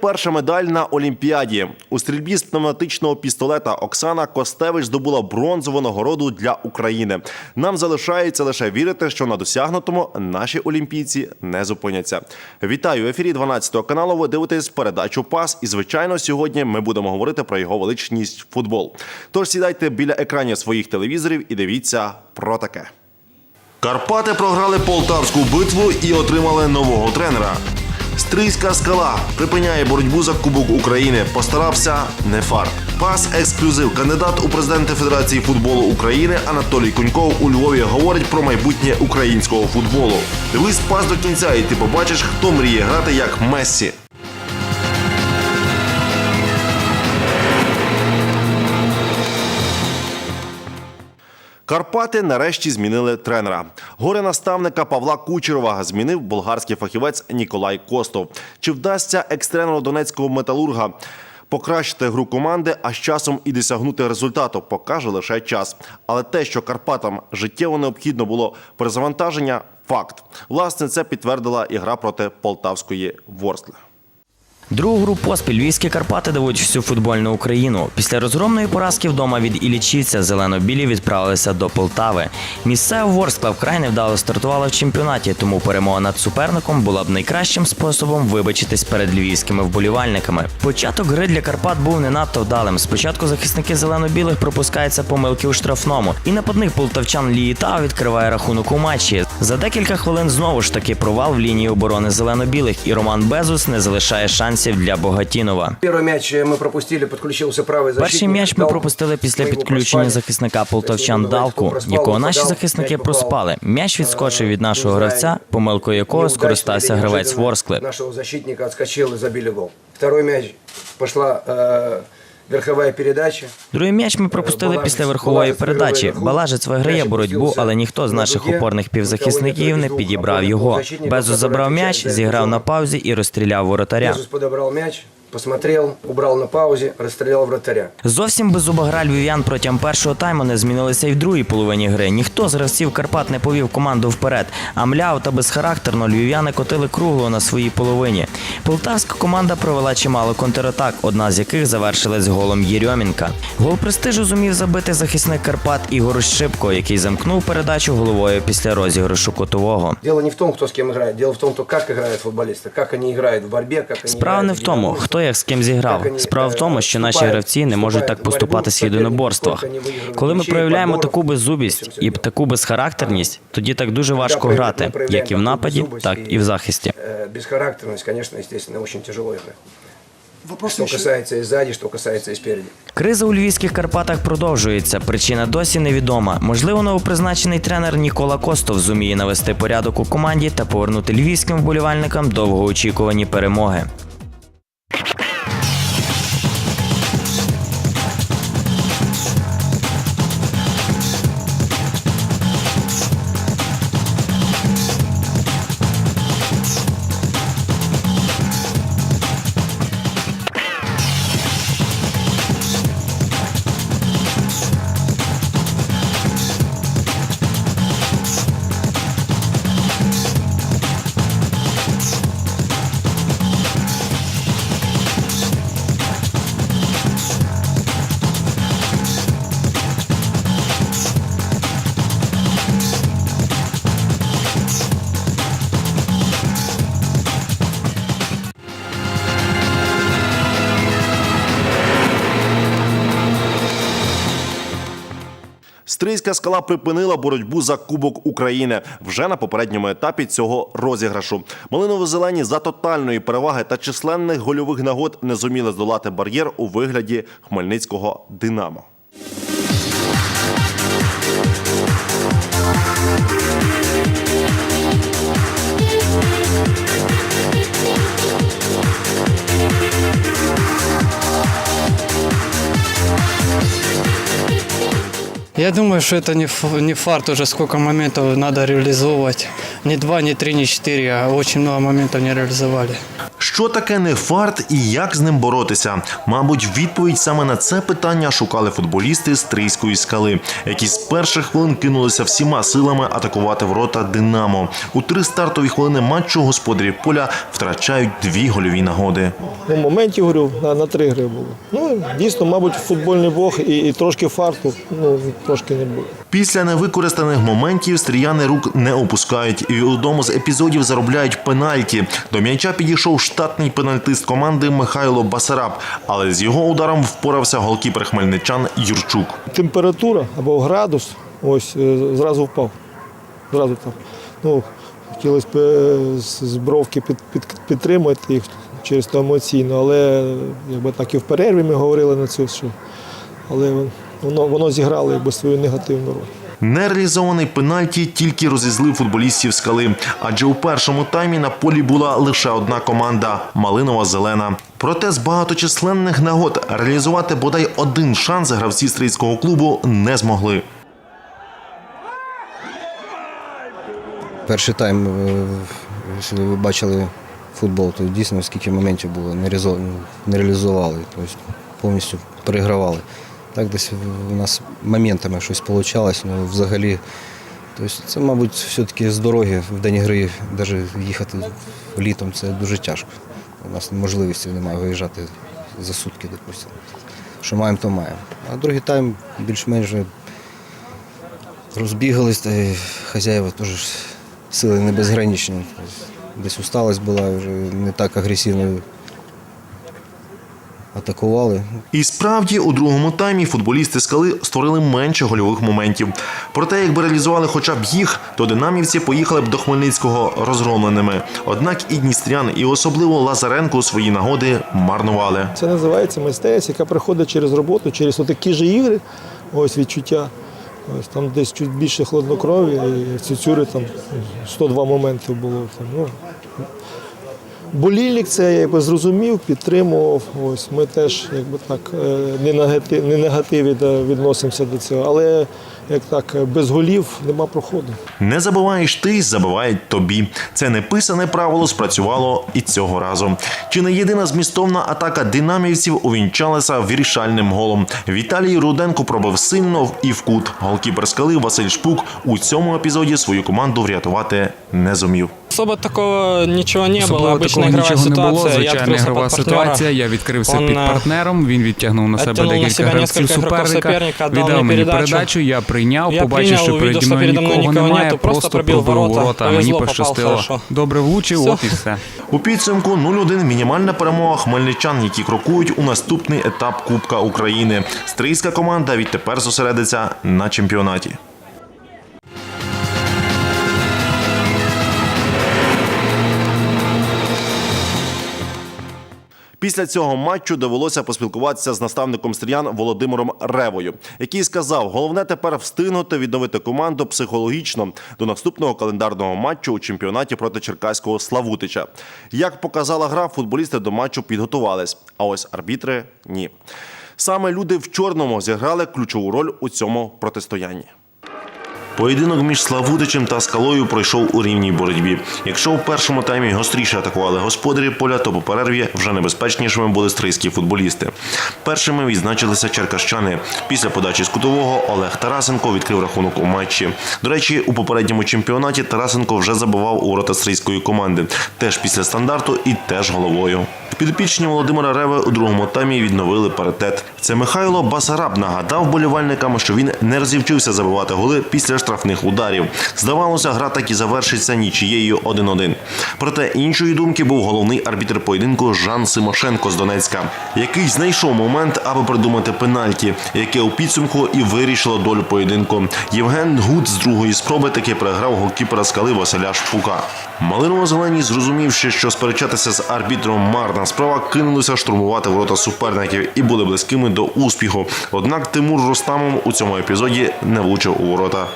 Перша медаль на Олімпіаді. У стрільбі з пневматичного пістолета Оксана Костевич здобула бронзову нагороду для України. Нам залишається лише вірити, що на досягнутому наші олімпійці не зупиняться. Вітаю в ефірі 12 каналу. Ви дивитесь передачу Пас. І звичайно, сьогодні ми будемо говорити про його величність футбол. Тож сідайте біля екранів своїх телевізорів і дивіться про таке. Карпати програли полтавську битву і отримали нового тренера. Стрийська скала припиняє боротьбу за Кубок України. Постарався не фарт. Пас ексклюзив. Кандидат у президенти Федерації футболу України Анатолій Куньков у Львові говорить про майбутнє українського футболу. Дивись пас до кінця, і ти побачиш, хто мріє грати як Мессі. Карпати нарешті змінили тренера. Горе наставника Павла Кучерова змінив болгарський фахівець Ніколай Костов. Чи вдасться екс-тренеру донецького металурга покращити гру команди, а з часом і досягнути результату, покаже лише час. Але те, що Карпатам життєво необхідно було перезавантаження, факт. Власне, це підтвердила і гра проти полтавської Ворскли. Другу гру поспіль львівські Карпати дивують всю футбольну Україну. Після розгромної поразки вдома від Ілічівця зелено-білі відправилися до Полтави. Місцева Ворскла вкрай невдало стартувала в чемпіонаті, тому перемога над суперником була б найкращим способом вибачитись перед львівськими вболівальниками. Початок гри для Карпат був не надто вдалим. Спочатку захисники зелено-білих пропускаються помилки у штрафному, і нападник полтавчан Ліїта відкриває рахунок у матчі. За декілька хвилин знову ж таки провал в лінії оборони зелено-білих, і Роман Безус не залишає шансів для Богатінова. Первый мяч мы пропустили, подключился правый защитник. Перший м'яч ми Далку. пропустили після Ми його підключення проспали. захисника полтавчан Тобто, Далку, ну, проспали, якого наші подав, захисники м'яч попав. проспали. М'яч відскочив від нашого Не знаю, гравця, помилкою якого неудачно скористався или гравець неожиданно Ворскли. Нашего защитника отскочил и забили гол. Второй мяч пошла э, верховая передача. Другий м'яч ми пропустили після верхової передачі. Балажець виграє боротьбу, але ніхто з наших опорних півзахисників не підібрав його. Безус забрав м'яч, зіграв на паузі і розстріляв воротаря. Безус подобрав мяч, посмотрел, убрал на паузе, расстрелял вратаря. Зовсім без зуба гра львів'ян протягом першого тайму не змінилися і в другій половині гри. Ніхто з гравців Карпат не повів команду вперед. А мляв та безхарактерно львів'яни котили кругло на своїй половині. Полтавська команда провела чимало контратак, одна з яких завершилась голом Єрьомінка. Гол престижу зумів забити захисник Карпат Ігор Щипко, який замкнув передачу головою після розіграшу котового. Дело не в том, кто с кем играет, дело в том, то, как играют футболисты, как они играют в борьбе, как они Справа не в тому, хто як з ким зіграв. Справа в тому, що наші гравці не можуть так поступатись в єдиноборствах. Коли ми проявляємо таку беззубість і таку безхарактерність, тоді так дуже важко грати, як і в нападі, так і в захисті. Э, Бесхарактерность, конечно, естественно, очень тяжело играть. Вопрос Что еще- касается и сзади, что касается и. Криза у львівських Карпатах продовжується. Причина досі невідома. Можливо, новопризначений тренер Нікола Костов зуміє навести порядок у команді та повернути львівським вболівальникам довгоочікувані перемоги. Стрийська скала припинила боротьбу за Кубок України вже на попередньому етапі цього розіграшу. Малиново-зелені за тотальної переваги та численних гольових нагод не зуміли здолати бар'єр у вигляді хмельницького Динамо. Я думаю, что это не, ф- не фарт уже, сколько моментов надо реализовывать. Не два, не три, не четыре, а очень много моментов не реализовали. Що таке не фарт і як з ним боротися? Мабуть, відповідь саме на це питання шукали футболісти з Трійської скали, які з перших хвилин кинулися всіма силами атакувати ворота Динамо. У три стартові хвилини матчу господарі поля втрачають дві гольові нагоди. Ну, моментів говорю, на, на три гри було. Ну, дійсно, мабуть, футбольний бог і, і трошки фарту, ну, трошки не було. Після невикористаних моментів стріяни рук не опускають і в одному з епізодів заробляють пенальті. До м'яча підійшов штатний пенальтист команди Михайло Басараб, але з його ударом впорався голкіпер хмельничан Юрчук. Температура або градус ось е, зразу впав. Зразу там. Ну, хотілося б е, з бровки під, під, підтримати їх через то емоційно, але якби так і в перерві ми говорили на цю, що але воно, воно зіграло якби свою негативну роль. Нереалізований пенальті тільки розізлив футболістів скали, адже у першому таймі на полі була лише одна команда малинова зелена. Проте з багаточисленних нагод реалізувати бодай один шанс гравці стрийського клубу не змогли. Перший тайм, е, якщо ви бачили футбол, то дійсно скільки моментів було, не реалізували, тобто повністю перегравали. Так десь у нас моментами щось вийшло, але взагалі. Тобто це, мабуть, все-таки з дороги в день гри, навіть їхати літом це дуже тяжко. У нас можливості немає виїжджати за сутки, допустимо. Що маємо, то маємо. А другий тайм більш-менш розбігались, та й хазяїва теж сили не безграничні. Тобто Десь усталость була, вже не так агресивно атакували. І справді у другому таймі футболісти скали створили менше гольових моментів. Проте, якби реалізували хоча б їх, то динамівці поїхали б до Хмельницького розгромленими. Однак і Дністрян, і особливо Лазаренко свої нагоди марнували. Це називається майстерність, яка приходить через роботу, через такі ж ігри, ось відчуття. Ось там десь чуть більше хладнокров'я, і в Цюцюрі там 102 моменти було. Там, ну. Болільник це я якби зрозумів, підтримував. Ось ми теж якби так е, не негатив, не негативі відносимося до цього. Але як так, без голів нема проходу. Не забуваєш ти, забувають тобі. Це неписане правило спрацювало і цього разу. Чи не єдина змістовна атака динамівців увінчалася вирішальним голом? Віталій Руденко пробив сильно і в кут. Голкіпер скали Василь Шпук у цьому епізоді свою команду врятувати не зумів. Особо такого ничего не Особливо было. Обычная такого игровая нічого не ситуация. було. я Звичайна открылся ігрова под партнера. ситуація. Я відкрився Он, під е, партнером. Він відтягнув на себе оттянув на декілька себе гравців несколько игроков суперника. соперника, отдал Віддав мне мені передачу. передачу. Я прийняв, Я побачив, прийняв, що увидел, переді що мною передо мною нікого нікого немає. нету, просто Просто пробив пробив ворота. ворота. Повезло, Мені попав пощастило. хорошо. Добре влучив, Все. от і все. У підсумку 0-1 мінімальна перемога хмельничан, які крокують у наступний етап Кубка України. Стрийська команда відтепер зосередиться на чемпіонаті. Після цього матчу довелося поспілкуватися з наставником стріян Володимиром Ревою, який сказав: головне тепер встигнути відновити команду психологічно до наступного календарного матчу у чемпіонаті проти черкаського Славутича. Як показала гра, футболісти до матчу підготувались, а ось арбітри ні. Саме люди в чорному зіграли ключову роль у цьому протистоянні. Поєдинок між Славутичем та скалою пройшов у рівній боротьбі. Якщо у першому таймі гостріше атакували господарі поля, то по перерві вже небезпечнішими були стрийські футболісти. Першими відзначилися черкащани. Після подачі з кутового Олег Тарасенко відкрив рахунок у матчі. До речі, у попередньому чемпіонаті Тарасенко вже забивав у ворота стрийської команди, теж після стандарту і теж головою. Підопічні Володимира Реви у другому таймі відновили паритет. Це Михайло Басараб нагадав болівальникам, що він не розівчився забивати голи після штрафних ударів. Здавалося, гра так і завершиться нічією 1-1. Проте іншої думки був головний арбітр поєдинку Жан Симошенко з Донецька, який знайшов момент, аби придумати пенальті, яке у підсумку і вирішило долю поєдинку. Євген Гуд з другої спроби таки переграв голкіпера скали Василя Шпука. Малиново-зелені, зрозумівши, що сперечатися з арбітром марна справа, кинулися штурмувати ворота суперників і були близькими до успіху. Однак Тимур Ростамов у цьому епізоді не влучив у ворота.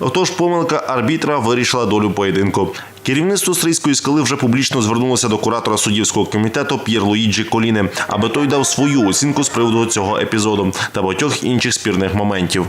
Отож, помилка арбітра вирішила долю поєдинку. Керівництво Стрийської скали вже публічно звернулося до куратора суддівського комітету П'єр Луїджі Коліни, аби той дав свою оцінку з приводу цього епізоду та багатьох інших спірних моментів.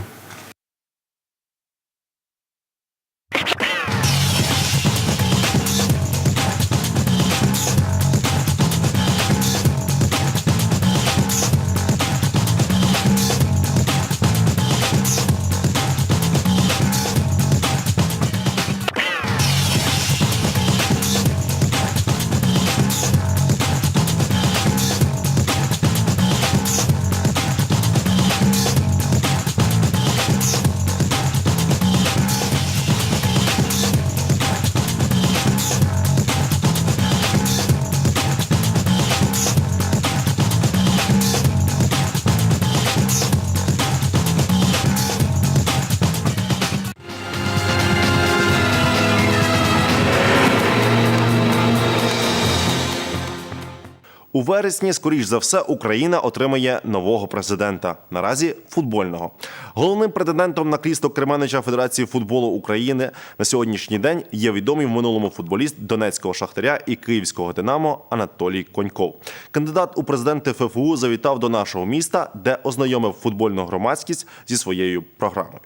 У вересні, скоріш за все, Україна отримає нового президента. Наразі футбольного. Головним претендентом на крісло Кременича Федерації футболу України на сьогоднішній день є відомий в минулому футболіст Донецького Шахтаря і Київського Динамо Анатолій Коньков. Кандидат у президенти ФФУ завітав до нашого міста, де ознайомив футбольну громадськість зі своєю програмою.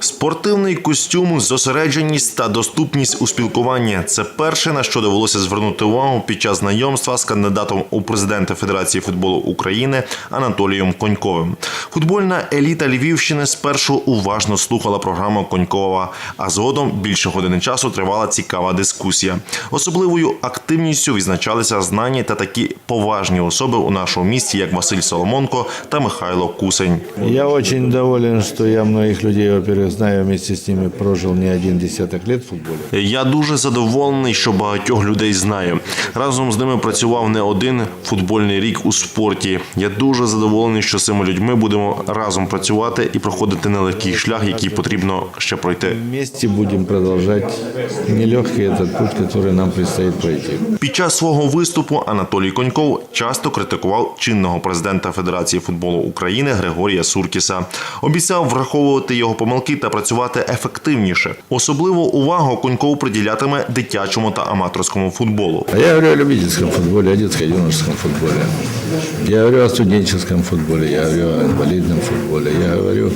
Спортивний костюм, зосередженість та доступність у спілкуванні це перше на що довелося звернути увагу під час знайомства з кандидатом у президенти Федерації футболу України Анатолієм Коньковим. Футбольна еліта Львівщини спершу уважно слухала програму Конькова, а згодом більше години часу тривала цікава дискусія. Особливою активністю відзначалися знані та такі поважні особи у нашому місті, як Василь Соломонко та Михайло Кусень. Я очень доволен, что я многих людей, во-первых, знаю, вместе с ними прожил не один десяток лет в футболе. Я дуже задоволений, що багатьох людей знаю. Разом з ними працював не один футбольний рік у спорті. Я дуже задоволений, що з цими людьми будемо разом працювати і проходити нелегкий шлях, який потрібно ще пройти. Вместе будем продолжать нелегкий этот путь, который нам предстоит пройти. Під час свого виступу Анатолій Коньков часто критикував чинного президента Федерації футболу України Григорія Суркіса. Обіцяв враховувати його помилки та працювати ефективніше. Особливу увагу Коньков приділятиме дитячому та аматорському футболу. Я говорю о любительському футболі, о детско-юношеском футболі. Я говорю о студенческом футболі, я говорю о інвалідному футболі, я говорю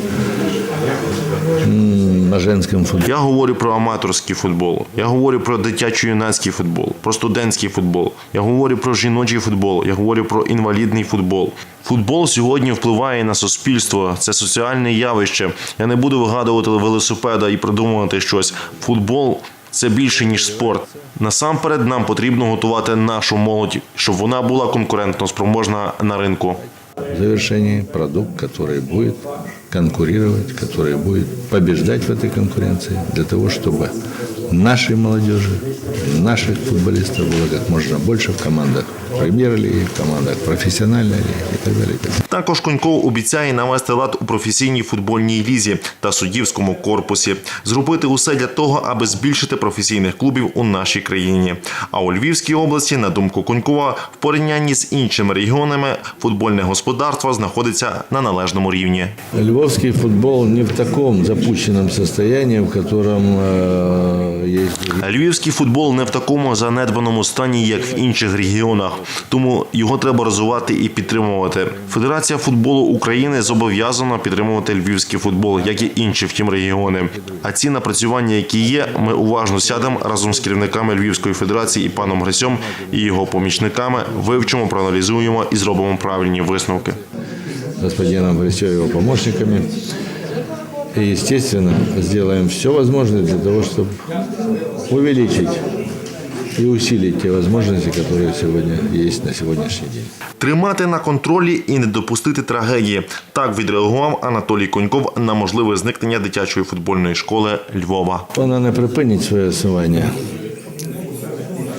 м, о женском футболе. Я говорю про аматорський футбол. Я говорю про дитячо-юнацький футбол, про студентський футбол. Я говорю про жіночий футбол. Я говорю про інвалідний футбол. Футбол сьогодні впливає на суспільство. Це соціальне явище. Я не буду вигадувати велосипеда і придумувати щось. Футбол. Це більше ніж спорт. Насамперед нам потрібно готувати нашу молодь, щоб вона була конкурентно спроможна на ринку. В завершении продукт, который будет конкурировать, который будет побеждать в этой конкуренции для того, чтобы нашей молодежи, наших футболистов было как можно больше в командах премьер-лиги, в командах профессиональной лиги и так далее. и так далее. Також Коньков обіцяє навести лад у професійній футбольній лізі та суддівському корпусі, зробити усе для того, аби збільшити професійних клубів у нашій країні. А у Львівській області, на думку Конькова, в порівнянні з іншими регіонами футбольне господарство знаходиться на належному рівні. Львовский футбол не в таком запущенном состоянии, в котором э, есть Львівський футбол не в такому занедбаному стані, як в інших регіонах, тому його треба розвивати і підтримувати. Федерація футболу України зобов'язана підтримувати львівський футбол, як і інші втім регіони. А ці напрацювання, які є, ми уважно сядемо разом з керівниками Львівської федерації і паном Грисьом і його помічниками, вивчимо, проаналізуємо і зробимо правильні висновки. господином Борисовым и его помощниками. И, естественно, сделаем все возможное для того, чтобы увеличить и усилить те возможности, которые сегодня есть на сегодняшний день. Тримати на контролі і не допустити трагедії. Так відреагував Анатолій Коньков на можливе зникнення дитячої футбольної школи Львова. Вона не припинить своє існування,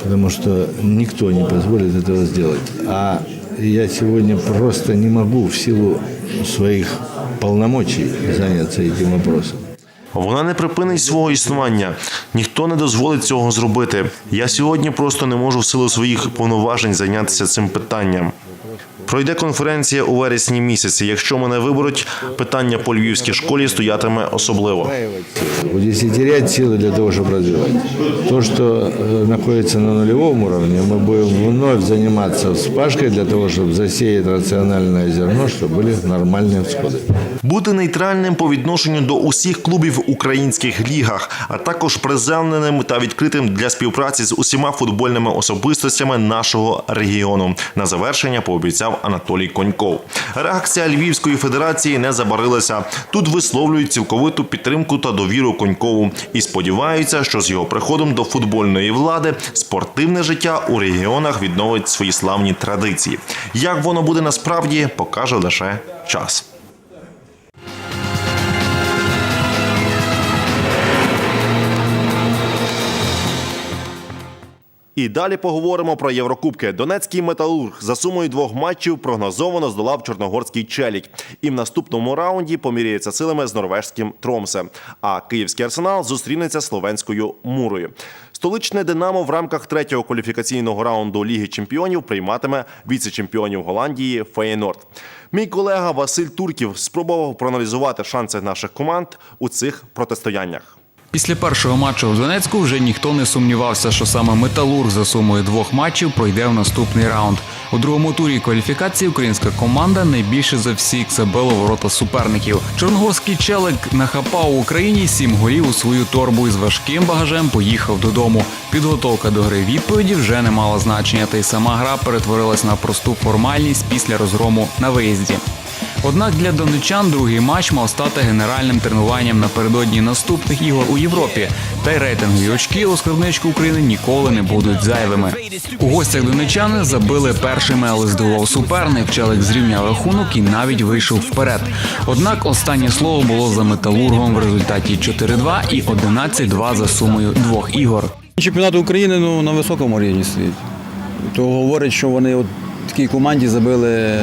потому что никто не позволит этого сделать. А я сегодня просто не могу в силу своих полномочий заняться этим вопросом. Вона не припинить свого існування. Ніхто не дозволить цього зробити. Я сьогодні просто не можу в силу своїх повноважень зайнятися цим питанням. Пройде конференція у вересні місяці. Якщо мене виберуть, питання по львівській школі стоятиме особливо. Удесятерять силы для того, чтобы развивать. То, что э, находится на нулевом уровне, мы будем вновь заниматься вспашкой для того, чтобы засеять рациональное зерно, чтобы были нормальные всходы. Бути нейтральним по відношенню до усіх клубів в українських лігах, а також приземленим та відкритим для співпраці з усіма футбольними особистостями нашого регіону. На завершення пообіцяв Анатолій Коньков. Реакція Львівської федерації не забарилася. Тут висловлюють цілковиту підтримку та довіру Конькову і сподіваються, що з його приходом до футбольної влади спортивне життя у регіонах відновить свої славні традиції. Як воно буде насправді, покаже лише час. І далі поговоримо про Єврокубки. Донецький металург за сумою двох матчів прогнозовано здолав Чорногорський Челік. І в наступному раунді поміряється силами з норвежським Тромсе. А київський арсенал зустрінеться словенською мурою. Столичне Динамо в рамках третього кваліфікаційного раунду Ліги Чемпіонів прийматиме віце-чемпіонів Голландії Феєнорд. Мій колега Василь Турків спробував проаналізувати шанси наших команд у цих протистояннях. Після першого матчу в Донецьку вже ніхто не сумнівався, що саме металург за сумою двох матчів пройде в наступний раунд. У другому турі кваліфікації українська команда найбільше за всіх забила ворота суперників. Чорногорський челик нахапав Україні сім голів у свою торбу і з важким багажем поїхав додому. Підготовка до гри відповіді вже не мала значення, та й сама гра перетворилась на просту формальність після розгрому на виїзді. Однак для донечан другий матч мав стати генеральним тренуванням напередодні наступних ігор у Європі. Та й рейтингові очки у скарбничку України ніколи не будуть зайвими. У гостях донечани забили першими, але здивував суперник. Челик зрівняв рахунок і навіть вийшов вперед. Однак останнє слово було за металургом в результаті 4-2 і 11-2 за сумою двох ігор. Чемпіонат України ну, на високому рівні стоїть. То говорить, що вони от такій команді забили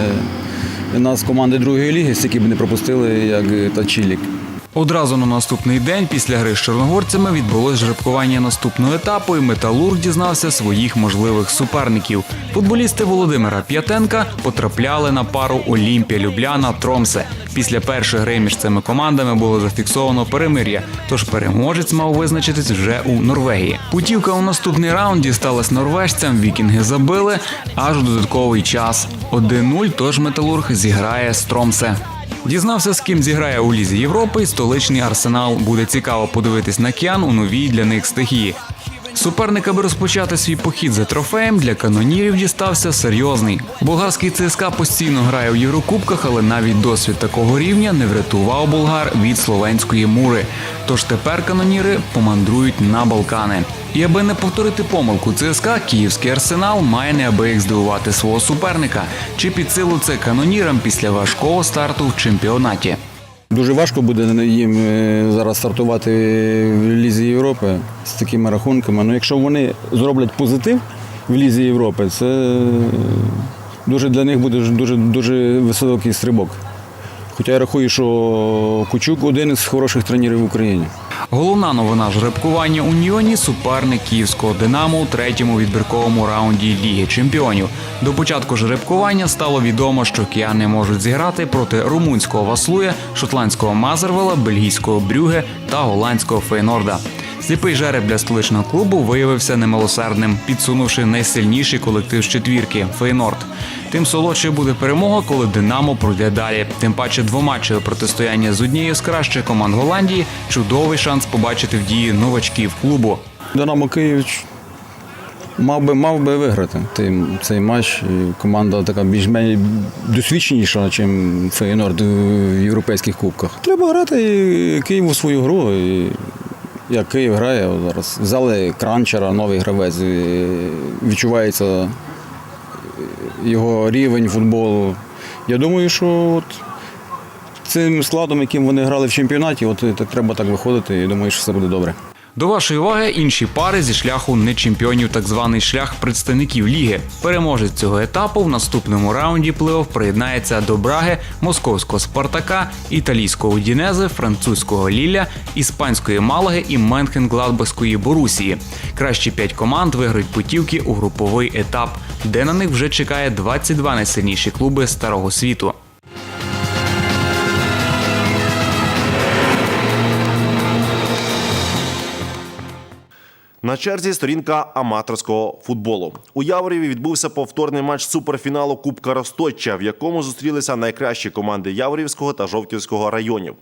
нас команди другої ліги, стільки б не пропустили, як та Чілік. Одразу на наступний день після гри з чорногорцями відбулось жеребкування наступного етапу, і металург дізнався своїх можливих суперників. Футболісти Володимира П'ятенка потрапляли на пару Олімпія Любляна Тромсе. Після першої гри між цими командами було зафіксовано перемир'я, тож переможець мав визначитись вже у Норвегії. Путівка у наступний раунд дісталась норвежцям. Вікінги забили аж у додатковий час. 1-0, тож металург зіграє з Тромсе. Дізнався, з ким зіграє у Лізі Європи. Столичний арсенал буде цікаво подивитись на кіан у новій для них стихії. Суперник, аби розпочати свій похід за трофеєм, для канонірів дістався серйозний. Болгарський ЦСКА постійно грає у Єврокубках, але навіть досвід такого рівня не врятував болгар від словенської мури. Тож тепер каноніри помандрують на Балкани. І аби не повторити помилку ЦСКА, київський арсенал має неабияк здивувати свого суперника. Чи під силу це канонірам після важкого старту в чемпіонаті? Дуже важко буде їм е, зараз стартувати в Лізі Європи з такими рахунками. Ну, якщо вони зроблять позитив в Лізі Європи, це дуже для них буде дуже, дуже високий стрибок. Хоча я рахую, що Кучук один із хороших тренерів в Україні. Головна новина жеребкування Уніоні суперник київського Динамо у третьому відбірковому раунді Ліги Чемпіонів. До початку жеребкування стало відомо, що кияни можуть зіграти проти румунського Васлуя, шотландського Мазервела, бельгійського Брюге та голландського Фейнорда. Сліпий жереб для столичного клубу виявився немилосердним, підсунувши найсильніший колектив з четвірки Фейнорд. Тим солодшою буде перемога, коли Динамо пройде далі. Тим паче двоматчеве протистояння з однією з кращих команд Голландії чудовий шанс побачити в дії новачків клубу. Динамо Київ мав би, мав би виграти цей, матч. Команда така більш-менш досвідченіша, ніж Фейнорд в європейських кубках. Треба грати Києву свою гру. І як Київ грає зараз. Взяли кранчера, новий гравець. Відчувається його рівень футболу. Я думаю, що от цим складом, яким вони грали в чемпіонаті, от так треба так виходити, і думаю, що все буде добре. До вашої уваги інші пари зі шляху не чемпіонів, так званий шлях представників ліги. Переможець цього етапу в наступному раунді плей-офф приєднається до Браги, московського Спартака, італійського Удінези, французького Лілля, іспанської Малаги і Менхен-Гладбахської Борусії. Кращі п'ять команд виграють путівки у груповий етап, де на них вже чекає 22 найсильніші клуби старого світу. На черзі сторінка аматорського футболу. У Яворіві відбувся повторний матч суперфіналу Кубка Росточчя, в якому зустрілися найкращі команди Яворівського та Жовківського районів.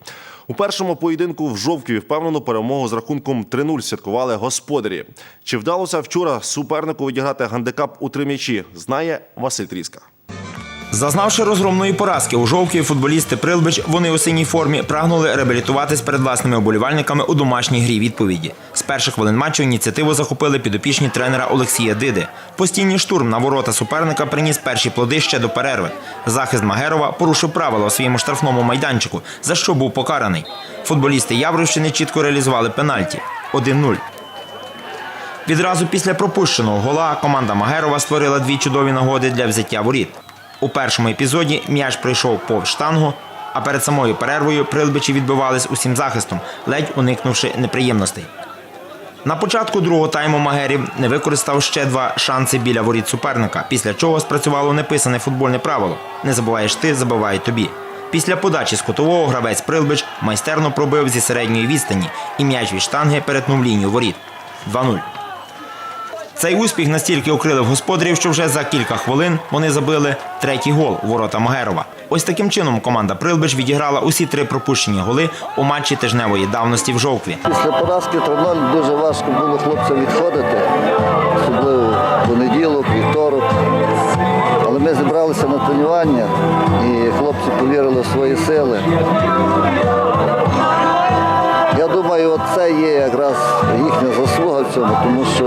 У першому поєдинку в Жовківі впевнену перемогу з рахунком 3-0 святкували господарі. Чи вдалося вчора супернику відіграти гандикап у три м'ячі, знає Василь Тріска. Зазнавши розгромної поразки у жовкій футболісти Прилбич, вони у синій формі прагнули реабілітуватись перед власними оболівальниками у домашній грі відповіді. З перших хвилин матчу ініціативу захопили підопічні тренера Олексія Диди. Постійний штурм на ворота суперника приніс перші плоди ще до перерви. Захист Магерова порушив правила у своєму штрафному майданчику, за що був покараний. Футболісти Явровщини чітко реалізували пенальті 1-0. Відразу після пропущеного гола команда Магерова створила дві чудові нагоди для взяття воріт. У першому епізоді м'яч прийшов повз штангу, а перед самою перервою прилбичі відбивались усім захистом, ледь уникнувши неприємностей. На початку другого тайму Магерів не використав ще два шанси біля воріт суперника, після чого спрацювало неписане футбольне правило: не забуваєш ти, забивай тобі. Після подачі з кутового гравець Прилбич майстерно пробив зі середньої відстані, і м'яч від штанги перетнув лінію воріт. 2-0. Цей успіх настільки окрилив господарів, що вже за кілька хвилин вони забили третій гол у ворота Магерова. Ось таким чином команда Прилбич відіграла усі три пропущені голи у матчі тижневої давності в Жовкві. Після поразки 3-0 дуже важко було хлопцям відходити, особливо понеділок, вівторок. Але ми зібралися на тренування і хлопці повірили в свої сили. Думаю, це є якраз їхня заслуга в цьому, тому що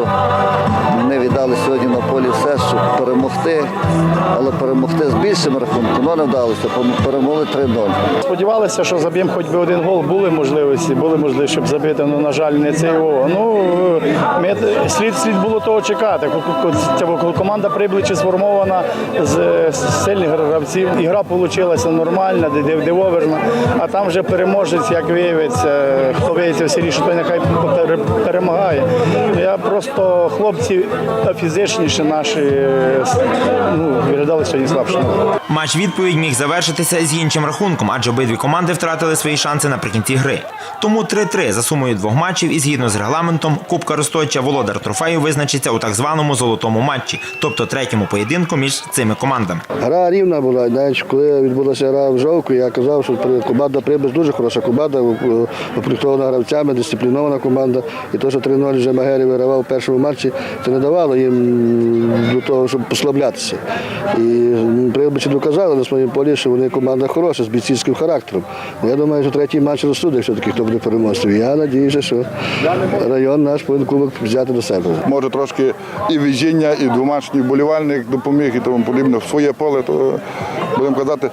ми віддали сьогодні на полі все, щоб перемогти, але перемогти з більшим рахунком, але не вдалося, перемогли 3-0. Сподівалися, що заб'ємо хоч би один гол. Були можливості, були можливості, щоб забити. Ну, на жаль, не цей гол. Ну, ми, слід, слід було того чекати. Ко- ко- ця ко- Команда прибличі сформована з сильних гравців. Ігра вийшла нормальна, див- дивовижна. А там вже переможець, як виявиться, хто виявиться в сильніше, той нехай перемагає. Я просто хлопці фізичніші наші ну, виглядали сьогодні слабшими. Матч відповідь міг завершитися з іншим рахунком, адже обидві команди втратили свої шанси наприкінці гри. Тому 3-3 за сумою двох матчів і згідно з регламентом Кубка Росточа володар трофею визначиться у так званому золотому матчі, тобто третьому поєдинку між цими командами. Гра рівна була. Навіть коли відбулася гра в жовку, я казав, що команда Прибис дуже хороша команда, у- укомплектована гравцями, дисциплінована команда. І те, що 3-0 вже Магері вигравав у першому матчі, це не давало їм до того, щоб послаблятися. І Прибичі доказали на своєму полі, що вони команда хороша, з бійцівським характером. Я думаю, що третій матч розсудить все-таки, хто буде переможцем. Я сподіваюся, що район наш повинен кубок взяти до себе. Може трошки і везіння, і домашній болівальник допоміг і тому подібне. В своє поле, то будемо казати,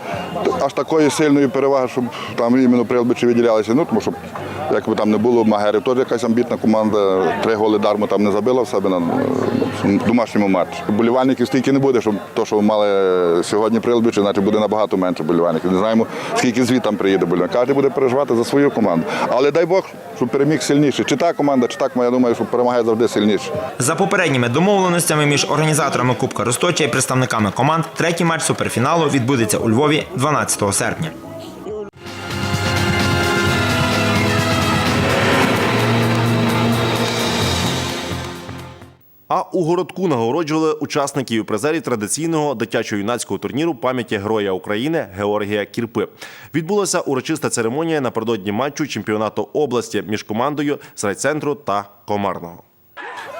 аж такої сильної переваги, щоб там іменно прилбичі виділялися. Ну, тому що як би там не було Магерів, теж якась амбітна команда, три голи дармо там не забила в себе на е, домашньому матчі. Болівальників стільки не буде, щоб то, що мали сьогодні прилбичі, значить буде набагато менше болівальників. Не знаємо, скільки звід там приїде болівальників. Кожен буде переживати за свою команду. Але дай Бог, щоб переміг сильніший. Чи та команда, чи так, я думаю, що перемагає завжди сильніше. За попередніми домовленостями між організаторами Кубка Росточа і представниками команд, третій матч суперфіналу відбудеться у Львові 12 серпня. У городку нагороджували учасників і призерів традиційного дитячо-юнацького турніру пам'яті Героя України Георгія Кірпи. Відбулася урочиста церемонія напередодні матчу чемпіонату області між командою з райцентру та Комарного.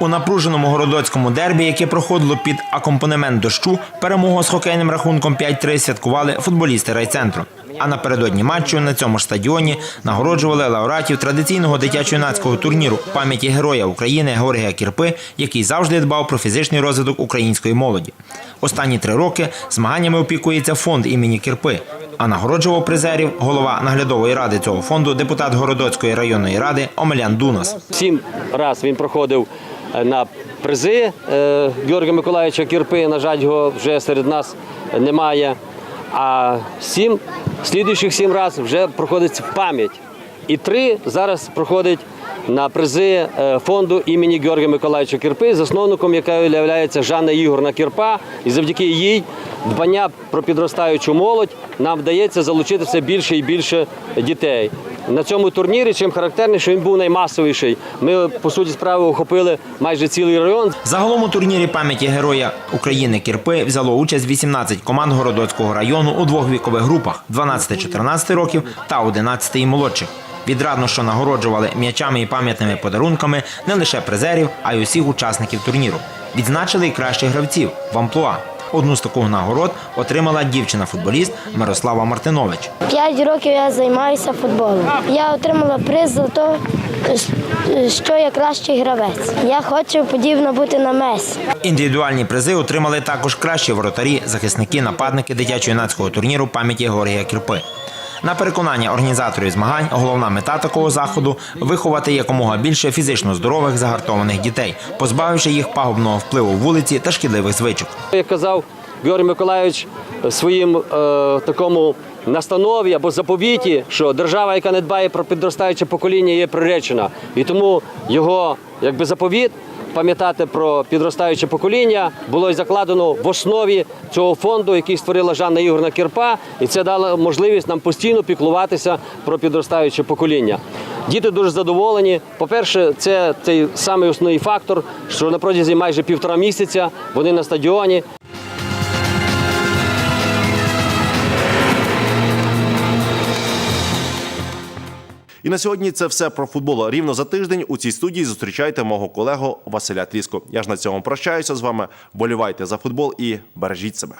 У напруженому городоцькому дербі, яке проходило під акомпанемент дощу, перемогу з хокейним рахунком 5-3 святкували футболісти райцентру. А напередодні матчу на цьому ж стадіоні нагороджували лауреатів традиційного дитячо-юнацького турніру пам'яті Героя України Георгія Кірпи, який завжди дбав про фізичний розвиток української молоді. Останні три роки змаганнями опікується фонд імені Кірпи. А нагороджував призерів голова наглядової ради цього фонду, депутат Городоцької районної ради Омелян Дунас. Сім раз він проходив е, на призи е, Георгія Миколаївича Кірпи. На жаль, його вже серед нас немає. А сім, слідуючих сім разів вже проходить пам'ять. І три зараз проходить на призи е, фонду імені Георгія Миколаївича Кірпи, засновником якої є Жанна Ігорна Кірпа. І завдяки їй дбання про підростаючу молодь нам вдається залучити все більше і більше дітей. На цьому турнірі, чим характерний, що він був наймасовіший. Ми, по суті справи, охопили майже цілий район. Загалом у турнірі пам'яті Героя України Кірпи взяло участь 18 команд Городоцького району у двох вікових групах 12-14 років та 11 і молодших. Відрадно, що нагороджували м'ячами і пам'ятними подарунками не лише призерів, а й усіх учасників турніру. Відзначили і кращих гравців в амплуа. Одну з таких нагород отримала дівчина-футболіст Мирослава Мартинович. П'ять років я займаюся футболом. Я отримала приз за те, що я кращий гравець. Я хочу подібно бути на Месі. Індивідуальні призи отримали також кращі воротарі, захисники, нападники дитячо-юнацького турніру пам'яті Георгія Кірпи. На переконання організаторів змагань, головна мета такого заходу виховати якомога більше фізично здорових загартованих дітей, позбавивши їх пагубного впливу вулиці та шкідливих звичок. Як казав Георгій Миколайович в своїм е, такому настанові або заповіті, що держава, яка не дбає про підростаюче покоління, є приречена. І тому його якби заповіт пам'ятати про підростаюче покоління було й закладено в основі цього фонду, який створила Жанна Ігорна Кірпа, і це дало можливість нам постійно піклуватися про підростаюче покоління. Діти дуже задоволені. По-перше, це цей самий основний фактор, що на протязі майже півтора місяця вони на стадіоні. І на сьогодні це все про футбол. Рівно за тиждень у цій студії зустрічайте мого колегу Василя Тріску. Я ж на цьому прощаюся з вами. Болівайте за футбол і бережіть себе.